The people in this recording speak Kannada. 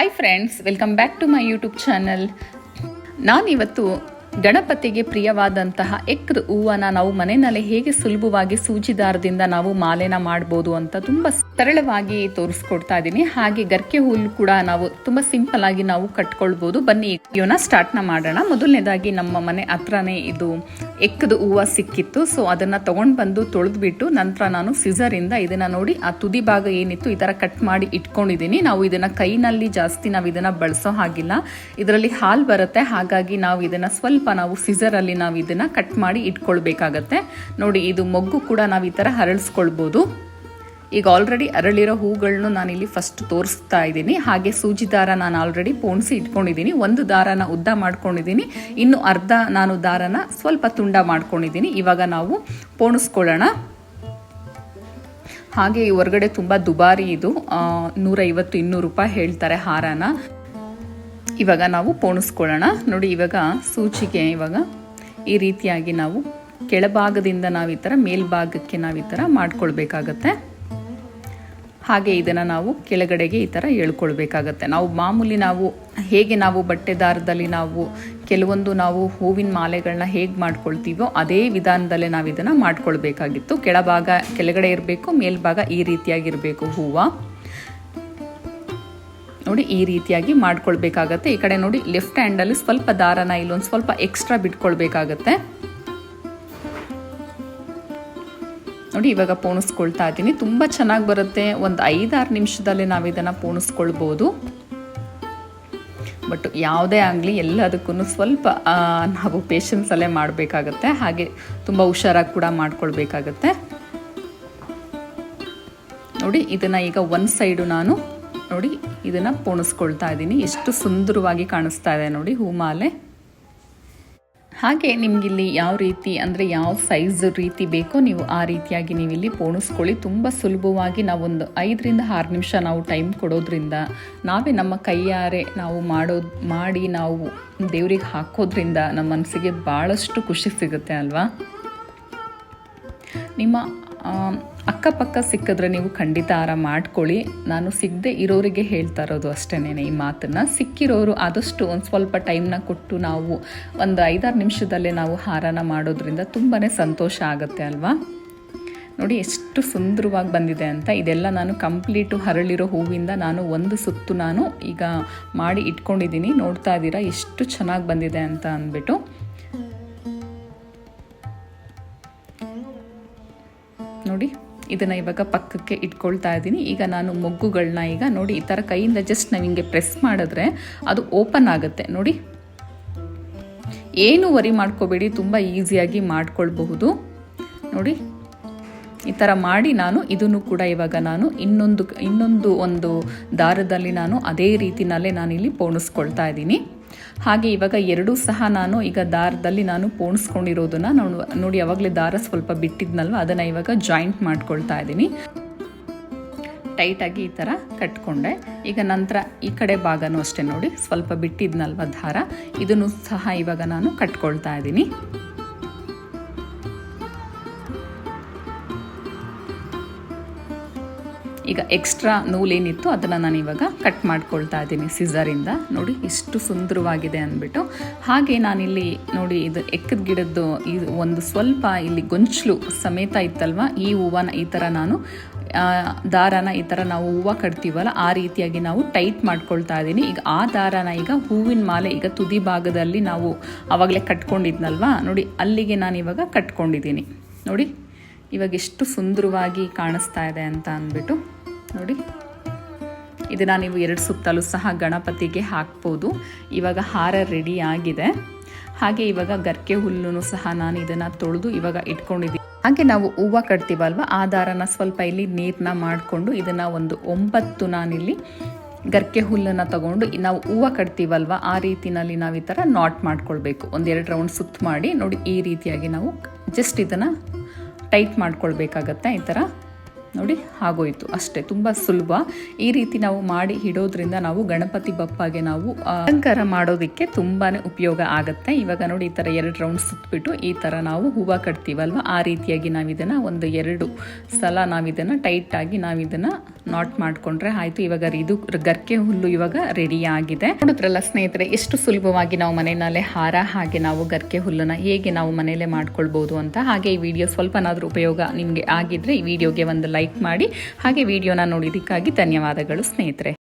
Hi friends welcome back to my YouTube channel ನಾನಿವತ್ತು ಗಣಪತಿಗೆ ಪ್ರಿಯವಾದಂತಹ ಎಕ್ರ ಹೂವನ್ನು ನಾವು ಮನೆಯಲ್ಲಿ ಹೇಗೆ ಸುಲಭವಾಗಿ ಸೂಜಿ ದಾರದಿಂದ ನಾವು ಮಾಲೆನ ಮಾಡ್ಬೋದು ಅಂತ ತುಂಬ ಸರಳವಾಗಿ ತೋರಿಸ್ಕೊಡ್ತಾ ಇದ್ದೀನಿ. ಹಾಗೆ ಗರ್ಕೆ ಹುಲ್ಲು ಕೂಡ ನಾವು ತುಂಬ ಸಿಂಪಲ್ ಆಗಿ ನಾವು ಕಟ್ಕೊಳ್ಬೋದು. ಬನ್ನಿ ಇವನ್ನ ಸ್ಟಾರ್ಟ್ನ ಮಾಡೋಣ. ಮೊದಲನೇದಾಗಿ ನಮ್ಮ ಮನೆ ಹತ್ರನೇ ಇದು ಎಕ್ಕದ ಹೂವು ಸಿಕ್ಕಿತ್ತು. ಸೊ, ಅದನ್ನು ತೊಗೊಂಡು ಬಂದು ತೊಳೆದ್ಬಿಟ್ಟು ನಂತರ ನಾನು ಸಿಸರಿಂದ ಇದನ್ನು ನೋಡಿ ಆ ತುದಿ ಭಾಗ ಏನಿತ್ತು ಈ ಥರ ಕಟ್ ಮಾಡಿ ಇಟ್ಕೊಂಡಿದ್ದೀನಿ. ನಾವು ಇದನ್ನು ಕೈನಲ್ಲಿ ಜಾಸ್ತಿ ನಾವು ಇದನ್ನು ಬಳಸೋ ಹಾಗಿಲ್ಲ. ಇದರಲ್ಲಿ ಹಾಲು ಬರುತ್ತೆ. ಹಾಗಾಗಿ ನಾವು ಇದನ್ನು ಸ್ವಲ್ಪ ನಾವು ಸಿಸರಲ್ಲಿ ನಾವು ಇದನ್ನ ಕಟ್ ಮಾಡಿ ಇಟ್ಕೊಳ್ಬೇಕಾಗತ್ತೆ. ನೋಡಿ, ಇದು ಮೊಗ್ಗು ಕೂಡ ನಾವು ಈ ಥರ ಹರಳಿಸ್ಕೊಳ್ಬೋದು. ಈಗ ಆಲ್ರೆಡಿ ಅರಳಿರೋ ಹೂಗಳನ್ನು ನಾನಿಲ್ಲಿ ಫಸ್ಟ್ ತೋರಿಸ್ತಾ ಇದ್ದೀನಿ. ಹಾಗೆ ಸೂಜಿ ದಾರ ನಾನು ಆಲ್ರೆಡಿ ಪೋಣಿಸಿ ಇಟ್ಕೊಂಡಿದ್ದೀನಿ. ಒಂದು ದಾರನ ಉದ್ದ ಮಾಡ್ಕೊಂಡಿದ್ದೀನಿ. ಇನ್ನು ಅರ್ಧ ನಾನು ದಾರನ ಸ್ವಲ್ಪ ತುಂಡ ಮಾಡ್ಕೊಂಡಿದ್ದೀನಿ. ಇವಾಗ ನಾವು ಪೋಣಿಸ್ಕೊಳ್ಳೋಣ. ಹಾಗೆ ಈ ಹೊರಗಡೆ ತುಂಬ ದುಬಾರಿ ಇದು. ನೂರೈವತ್ತು, ಇನ್ನೂರು ರೂಪಾಯಿ ಹೇಳ್ತಾರೆ ಹಾರನ. ಇವಾಗ ನಾವು ಪೋಣಿಸ್ಕೊಳ್ಳೋಣ. ನೋಡಿ, ಇವಾಗ ಸೂಚಿಗೆ ಇವಾಗ ಈ ರೀತಿಯಾಗಿ ನಾವು ಕೆಳಭಾಗದಿಂದ ನಾವು ಈ ಥರ ಮೇಲ್ಭಾಗಕ್ಕೆ ನಾವು ಈ ಥರ ಮಾಡ್ಕೊಳ್ಬೇಕಾಗತ್ತೆ. ಹಾಗೆ ಇದನ್ನು ನಾವು ಕೆಳಗಡೆಗೆ ಈ ಥರ ಹೇಳ್ಕೊಳ್ಬೇಕಾಗತ್ತೆ. ನಾವು ಮಾಮೂಲಿ ನಾವು ಹೇಗೆ ನಾವು ಬಟ್ಟೆ ದಾರದಲ್ಲಿ ನಾವು ಕೆಲವೊಂದು ನಾವು ಹೂವಿನ ಮಾಲೆಗಳನ್ನ ಹೇಗೆ ಮಾಡ್ಕೊಳ್ತೀವೋ ಅದೇ ವಿಧಾನದಲ್ಲೇ ನಾವು ಇದನ್ನು ಮಾಡ್ಕೊಳ್ಬೇಕಾಗಿತ್ತು. ಕೆಳಭಾಗ, ಕೆಳಗಡೆ ಇರಬೇಕು, ಮೇಲ್ಭಾಗ ಈ ರೀತಿಯಾಗಿರಬೇಕು ಹೂವು. ನೋಡಿ ಈ ರೀತಿಯಾಗಿ ಮಾಡ್ಕೊಳ್ಬೇಕಾಗತ್ತೆ. ಈ ಕಡೆ ನೋಡಿ ಲೆಫ್ಟ್ ಹ್ಯಾಂಡಲ್ಲಿ ಸ್ವಲ್ಪ ದಾರನ ಇಲ್ಲೊಂದು ಸ್ವಲ್ಪ ಎಕ್ಸ್ಟ್ರಾ ಬಿಟ್ಕೊಳ್ಬೇಕಾಗತ್ತೆ. ನೋಡಿ ಇವಾಗ ಪೋಣಿಸ್ಕೊಳ್ತಾ ಇದ್ದೀನಿ. ತುಂಬ ಚೆನ್ನಾಗಿ ಬರುತ್ತೆ. ಒಂದು ಐದಾರು ನಿಮಿಷದಲ್ಲಿ ನಾವು ಇದನ್ನು ಪೋಣಿಸ್ಕೊಳ್ಬೋದು. ಬಟ್ ಯಾವುದೇ ಆಗಲಿ ಎಲ್ಲದಕ್ಕೂ ಸ್ವಲ್ಪ ನಾವು ಪೇಷನ್ಸಲ್ಲೇ ಮಾಡಬೇಕಾಗತ್ತೆ. ಹಾಗೆ ತುಂಬ ಹುಷಾರಾಗಿ ಕೂಡ ಮಾಡ್ಕೊಳ್ಬೇಕಾಗತ್ತೆ. ನೋಡಿ ಇದನ್ನು ಈಗ ಒಂದು ಸೈಡು ನಾನು ನೋಡಿ, ಇದನ್ನು ಪೋಣಿಸ್ಕೊಳ್ತಾ ಇದ್ದೀನಿ. ಎಷ್ಟು ಸುಂದರವಾಗಿ ಕಾಣಿಸ್ತಾ ಇದೆ ನೋಡಿ, ಹೂಮಾಲೆ. ಹಾಗೆ ನಿಮಗಿಲ್ಲಿ ಯಾವ ರೀತಿ, ಅಂದರೆ ಯಾವ ಸೈಜ್ ರೀತಿ ಬೇಕೋ ನೀವು ಆ ರೀತಿಯಾಗಿ ನೀವು ಇಲ್ಲಿ ಪೋಣಿಸ್ಕೊಳ್ಳಿ. ತುಂಬ ಸುಲಭವಾಗಿ ನಾವೊಂದು ಐದರಿಂದ ಆರು ನಿಮಿಷ ನಾವು ಟೈಮ್ ಕೊಡೋದ್ರಿಂದ, ನಾವೇ ನಮ್ಮ ಕೈಯಾರೆ ನಾವು ಮಾಡೋದು, ಮಾಡಿ ನಾವು ದೇವ್ರಿಗೆ ಹಾಕೋದ್ರಿಂದ ನಮ್ಮ ಮನಸ್ಸಿಗೆ ಭಾಳಷ್ಟು ಖುಷಿ ಸಿಗುತ್ತೆ ಅಲ್ವಾ? ನಿಮ್ಮ ಅಕ್ಕಪಕ್ಕ ಸಿಕ್ಕಿದ್ರೆ ನೀವು ಖಂಡಿತ ಆರಾಮ ಮಾಡ್ಕೊಳ್ಳಿ. ನಾನು ಸಿಗದೆ ಇರೋರಿಗೆ ಹೇಳ್ತಾ ಇರೋದು ಅಷ್ಟೇನೆ ಈ ಮಾತನ್ನು. ಸಿಕ್ಕಿರೋರು ಆದಷ್ಟು ಒಂದು ಸ್ವಲ್ಪ ಟೈಮ್ನ ಕೊಟ್ಟು ನಾವು ಒಂದು ಐದಾರು ನಿಮಿಷದಲ್ಲೇ ನಾವು ಹಾರನ ಮಾಡೋದ್ರಿಂದ ತುಂಬಾ ಸಂತೋಷ ಆಗುತ್ತೆ ಅಲ್ವಾ? ನೋಡಿ ಎಷ್ಟು ಸುಂದರವಾಗಿ ಬಂದಿದೆ ಅಂತ. ಇದೆಲ್ಲ ನಾನು ಕಂಪ್ಲೀಟು ಹರಳಿರೋ ಹೂವಿಂದ ನಾನು ಒಂದು ಸುತ್ತು ನಾನು ಈಗ ಮಾಡಿ ಇಟ್ಕೊಂಡಿದ್ದೀನಿ. ನೋಡ್ತಾ ಇದ್ದೀರಾ ಎಷ್ಟು ಚೆನ್ನಾಗಿ ಬಂದಿದೆ ಅಂತ ಅಂದ್ಬಿಟ್ಟು. ಇದನ್ನು ಇವಾಗ ಪಕ್ಕಕ್ಕೆ ಇಟ್ಕೊಳ್ತಾ ಇದ್ದೀನಿ. ಈಗ ನಾನು ಮೊಗ್ಗುಗಳನ್ನ ಈಗ ನೋಡಿ, ಈ ಥರ ಕೈಯಿಂದ ಜಸ್ಟ್ ನಾವು ಹಿಂಗೆ ಪ್ರೆಸ್ ಮಾಡಿದ್ರೆ ಅದು ಓಪನ್ ಆಗುತ್ತೆ. ನೋಡಿ. ಏನು ವರಿ ಮಾಡ್ಕೋಬೇಡಿ, ತುಂಬ ಈಸಿಯಾಗಿ ಮಾಡ್ಕೊಳ್ಬಹುದು. ನೋಡಿ. ಈ ಥರ ಮಾಡಿ ನಾನು ಇದನ್ನು ಕೂಡ ಇವಾಗ ನಾನು ಇನ್ನೊಂದು ಇನ್ನೊಂದು ಒಂದು ದಾರದಲ್ಲಿ ನಾನು ಅದೇ ರೀತಿನಲ್ಲೇ ನಾನಿಲ್ಲಿ ಪೋಣಿಸ್ಕೊಳ್ತಾ ಇದ್ದೀನಿ. ಹಾಗೆ ಇವಾಗ ಎರಡೂ ಸಹ ನಾನು ಈಗ ದಾರದಲ್ಲಿ ನಾನು ಪೋಣಿಸ್ಕೊಂಡಿರೋದನ್ನ ನಾನು ನೋಡಿ ಯಾವಾಗಲೇ ದಾರ ಸ್ವಲ್ಪ ಬಿಟ್ಟಿದ್ನಲ್ವ? ಅದನ್ನು ಇವಾಗ ಜಾಯಿಂಟ್ ಮಾಡ್ಕೊಳ್ತಾ ಇದ್ದೀನಿ. ಟೈಟಾಗಿ ಈ ಥರ ಕಟ್ಕೊಂಡೆ. ಈಗ ನಂತರ ಈ ಕಡೆ ಭಾಗನೂ ಅಷ್ಟೇ ನೋಡಿ, ಸ್ವಲ್ಪ ಬಿಟ್ಟಿದ್ನಲ್ವ ದಾರ? ಇದನ್ನು ಸಹ ಇವಾಗ ನಾನು ಕಟ್ಕೊಳ್ತಾ ಇದ್ದೀನಿ. ಈಗ ಎಕ್ಸ್ಟ್ರಾ ನೂಲೇನಿತ್ತು ಅದನ್ನು ನಾನು ಇವಾಗ ಕಟ್ ಮಾಡ್ಕೊಳ್ತಾ ಇದ್ದೀನಿ ಸಿಸರಿಂದ ನೋಡಿ, ಎಷ್ಟು ಸುಂದರವಾಗಿದೆ ಅಂದ್ಬಿಟ್ಟು. ಹಾಗೆ ನಾನಿಲ್ಲಿ ನೋಡಿ, ಇದು ಎಕ್ಕದ ಗಿಡದ್ದು ಇದು ಒಂದು ಸ್ವಲ್ಪ ಇಲ್ಲಿ ಗೊಂಚಲು ಸಮೇತ ಇತ್ತಲ್ವ? ಈ ಹೂವನ ಈ ಥರ ನಾನು ದಾರನ ಈ ಥರ ನಾವು ಹೂವು ಕಟ್ತೀವಲ್ಲ, ಆ ರೀತಿಯಾಗಿ ನಾವು ಟೈಟ್ ಮಾಡ್ಕೊಳ್ತಾ ಇದ್ದೀನಿ. ಈಗ ಆ ದಾರನ ಈಗ ಹೂವಿನ ಮಾಲೆ ಈಗ ತುದಿ ಭಾಗದಲ್ಲಿ ನಾವು ಆವಾಗಲೇ ಕಟ್ಕೊಂಡಿದ್ನಲ್ವಾ? ನೋಡಿ, ಅಲ್ಲಿಗೆ ನಾನು ಇವಾಗ ಕಟ್ಕೊಂಡಿದ್ದೀನಿ. ನೋಡಿ ಇವಾಗ ಎಷ್ಟು ಸುಂದರವಾಗಿ ಕಾಣಿಸ್ತಾ ಇದೆ ಅಂತ ಅಂದ್ಬಿಟ್ಟು ನೋಡಿ. ಇದನ್ನು ನೀವು ಎರಡು ಸುತ್ತಲೂ ಸಹ ಗಣಪತಿಗೆ ಹಾಕ್ಬೋದು. ಇವಾಗ ಹಾರ ರೆಡಿ ಆಗಿದೆ. ಹಾಗೆ ಇವಾಗ ಗರ್ಕೆ ಹುಲ್ಲು ಸಹ ನಾನು ಇದನ್ನು ತೊಳೆದು ಇವಾಗ ಇಟ್ಕೊಂಡಿದ್ದೀನಿ. ಹಾಗೆ ನಾವು ಹೂವ ಕಟ್ತೀವಲ್ವ? ಆ ದಾರನ ಸ್ವಲ್ಪ ಇಲ್ಲಿ ನೀರನ್ನ ಮಾಡಿಕೊಂಡು ಇದನ್ನು ಒಂದು ಒಂಬತ್ತು ನಾನಿಲ್ಲಿ ಗರ್ಕೆ ಹುಲ್ಲನ್ನು ತಗೊಂಡು ನಾವು ಹೂವು ಕಟ್ತೀವಲ್ವ? ಆ ರೀತಿನಲ್ಲಿ ನಾವು ಈ ಥರ ನಾಟ್ ಮಾಡ್ಕೊಳ್ಬೇಕು. ಒಂದೆರಡು ರೌಂಡ್ ಸುತ್ತ ಮಾಡಿ ನೋಡಿ ಈ ರೀತಿಯಾಗಿ ನಾವು ಜಸ್ಟ್ ಇದನ್ನು ಟೈಟ್ ಮಾಡ್ಕೊಳ್ಬೇಕಾಗತ್ತೆ ಈ ಥರ? ನೋಡಿ, ಆಗೋಯ್ತು. ಅಷ್ಟೇ, ತುಂಬ ಸುಲಭ. ಈ ರೀತಿ ನಾವು ಮಾಡಿ ಇಡೋದ್ರಿಂದ ನಾವು ಗಣಪತಿ ಬಪ್ಪಗೆ ನಾವು ಅಲಂಕಾರ ಮಾಡೋದಕ್ಕೆ ತುಂಬಾ ಉಪಯೋಗ ಆಗುತ್ತೆ. ಇವಾಗ ನೋಡಿ, ಈ ಥರ ಎರಡು ರೌಂಡ್ ಸುತ್ತಬಿಟ್ಟು ಈ ಥರ ನಾವು ಹೂವು ಕಟ್ತೀವಲ್ವ? ಆ ರೀತಿಯಾಗಿ ನಾವು ಇದನ್ನು ಒಂದು ಎರಡು ಸಲ ನಾವು ಇದನ್ನು ಟೈಟಾಗಿ ನಾವು ಇದನ್ನು ನಾಟ್ ಮಾಡಿಕೊಂಡ್ರೆ ಆಯಿತು. ಇವಾಗ ಇದು ಗರ್ಕೆ ಹುಲ್ಲು ಇವಾಗ ರೆಡಿ ಆಗಿದೆ. ನೋಡಿದ್ರಲ್ಲ ಸ್ನೇಹಿತರೆ, ಎಷ್ಟು ಸುಲಭವಾಗಿ ನಾವು ಮನೆಯಲ್ಲೇ ಹಾರ, ಹಾಗೆ ನಾವು ಗರ್ಕೆ ಹುಲ್ಲನ್ನು ಹೇಗೆ ನಾವು ಮನೆಯಲ್ಲೇ ಮಾಡ್ಕೊಳ್ಬೋದು ಅಂತ. ಹಾಗೆ ಈ ವಿಡಿಯೋ ಸ್ವಲ್ಪನಾದರೂ ಉಪಯೋಗ ನಿಮಗೆ ಆಗಿದ್ರೆ ಈ ವಿಡಿಯೋಗೆ ಒಂದು ಲೈಕ್ ಮಾಡಿ ಹಾಗೆ ವಿಡಿಯೋನ ನೋಡಿದ್ದಕ್ಕಾಗಿ ಧನ್ಯವಾದಗಳು ಸ್ನೇಹಿತರೆ.